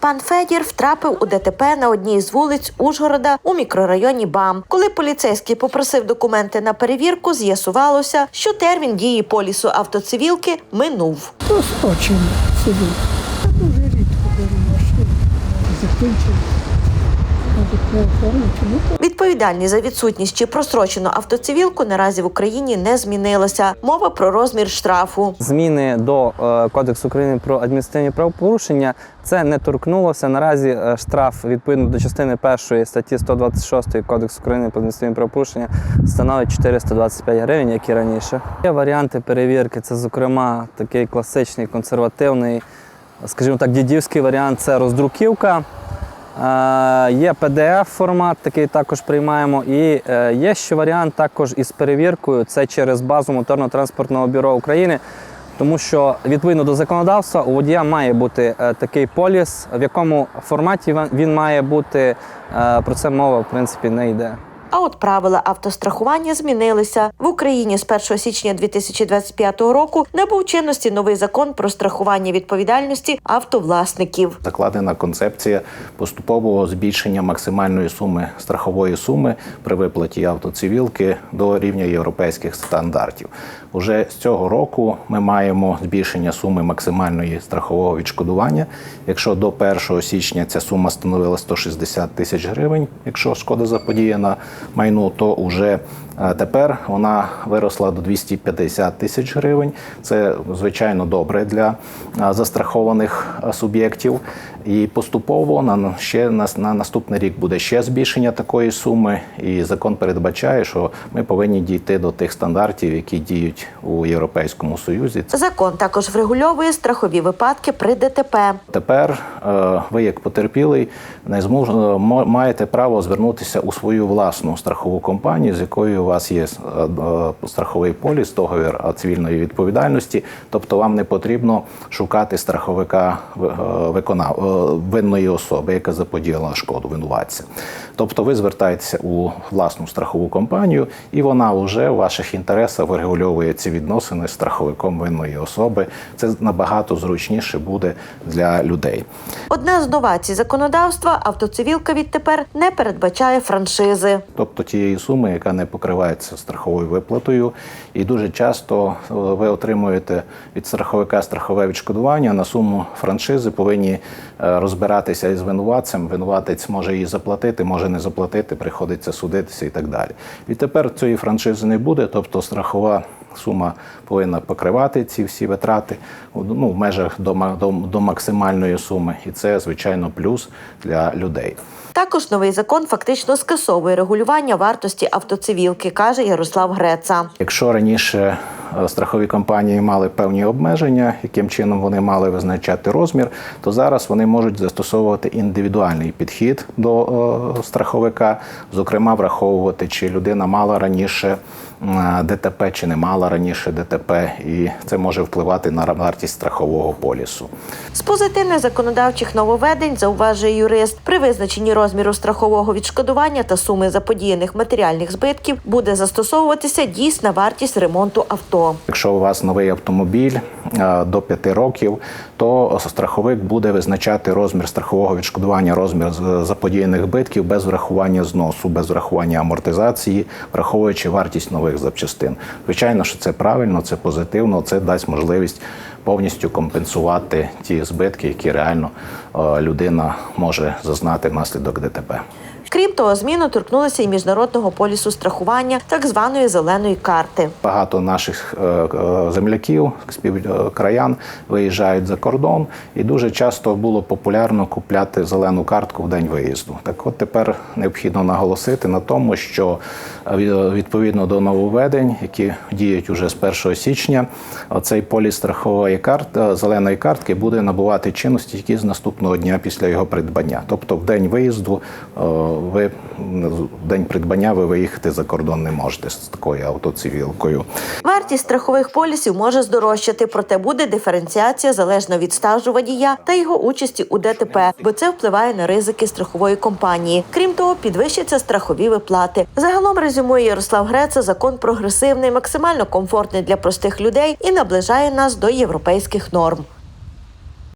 Пан Федір втрапив у ДТП на одній з вулиць Ужгорода у мікрорайоні БАМ. Коли поліцейський попросив документи на перевірку, з'ясувалося, що термін дії полісу автоцивілки минув. Собі. Я дуже рідко беру машину. Закінчив. Навіть не оформити. Ну, то Відповідальність за відсутність чи прострочену автоцивілку наразі в Україні не змінилася. Мова про розмір штрафу. Зміни до е, Кодексу України про адміністративні правопорушення це не торкнулося. Наразі е, штраф відповідно до частини першої статті 126 Кодексу України про адміністративні правопорушення становить 425 гривень, як і раніше. Є варіанти перевірки. Це, зокрема, такий класичний консервативний, скажімо так, дідівський варіант це роздруківка. Є PDF формат, такий також приймаємо. І е, є ще варіант також із перевіркою. Це через базу моторно-транспортного бюро України. Тому що відповідно до законодавства у водія має бути е, такий поліс, в якому форматі він- він має бути. Е, Про це мова в принципі не йде. А от правила автострахування змінилися в Україні з 1 січня 2025 року. Набув чинності новий закон про страхування відповідальності автовласників. Закладена концепція поступового збільшення максимальної суми страхової суми при виплаті автоцивілки до рівня європейських стандартів. Уже з цього року ми маємо збільшення суми максимальної страхового відшкодування. Якщо до 1 січня ця сума становила 160 тисяч гривень, якщо шкода заподіяна майну, то уже е, тепер вона виросла до 250 тисяч гривень. Це звичайно добре для е, застрахованих е, суб'єктів. І поступово на ще на, на наступний рік буде ще збільшення такої суми. І закон передбачає, що ми повинні дійти до тих стандартів, які діють у Європейському Союзі. Закон також врегульовує страхові випадки при ДТП. Тепер ви, як потерпілий, не змож... е, мо- маєте право звернутися у свою власну страхову компанію, з якою у вас є е, е, страховий поліс, договір е, цивільної відповідальності. Тобто вам не потрібно шукати страховика виконав... винної особи, яка заподіяла шкоду винуватця. Тобто ви звертаєтеся у власну страхову компанію, і вона вже в ваших інтересах врегульовує ці відносини з страховиком винної особи. Це набагато зручніше буде для людей. Одна з новацій законодавства автоцивілка відтепер не передбачає франшизи. Тобто тієї суми, яка не покривається страховою виплатою. І дуже часто е, ви отримуєте від страховика страхове відшкодування на суму франшизи, повинні е, розбиратися із винуватцем. Винуватець може її заплатити, може не заплатити, приходиться судитися і так далі. І тепер цієї франшизи не буде, тобто страхова. Сума повинна покривати ці всі витрати ну, в межах до, до, до максимальної суми, і це звичайно плюс для людей. Також новий закон фактично скасовує регулювання вартості автоцивілки, каже Ярослав Греца. Якщо раніше страхові компанії мали певні обмеження, яким чином вони мали визначати розмір, то зараз вони можуть застосовувати індивідуальний підхід до е, страховика, зокрема, враховувати, чи людина мала раніше ДТП, чи не мала раніше ДТП, і це може впливати на вартість страхового полісу. З позитивних законодавчих нововведень зауважує юрист при визначенні розміру страхового відшкодування та суми заподіяних матеріальних збитків буде застосовуватися дійсна вартість ремонту авто. Якщо у вас новий автомобіль до 5 років, то страховик буде визначати розмір страхового відшкодування, розмір заподіяних збитків без врахування зносу, без врахування амортизації, враховуючи вартість нових запчастин. Звичайно, що це правильно, це позитивно, це дасть можливість повністю компенсувати ті збитки, які реально е, людина може зазнати внаслідок ДТП. Крім того, зміни торкнулися і міжнародного полісу страхування, так званої зеленої карти. Багато наших е, е, співкраян виїжджають за кордон, і дуже часто було популярно купляти зелену картку в день виїзду. Так от тепер необхідно наголосити на тому, що е, відповідно до нововведень, які діють уже з 1 січня, цей поліс страхової карти зеленої картки буде набувати чинності тільки з наступного дня після його придбання. Тобто в день виїзду е, ви в день придбання ви виїхати за кордон не можете з такою автоцивілкою. Вартість страхових полісів може здорожчати, проте буде диференціація залежно від стажу водія та його участі у ДТП, бо це впливає на ризики страхової компанії. Крім того, підвищаться страхові виплати. Загалом резюмує Ярослав Греца, закон прогресивний, максимально комфортний для простих людей і наближає нас до європейських норм.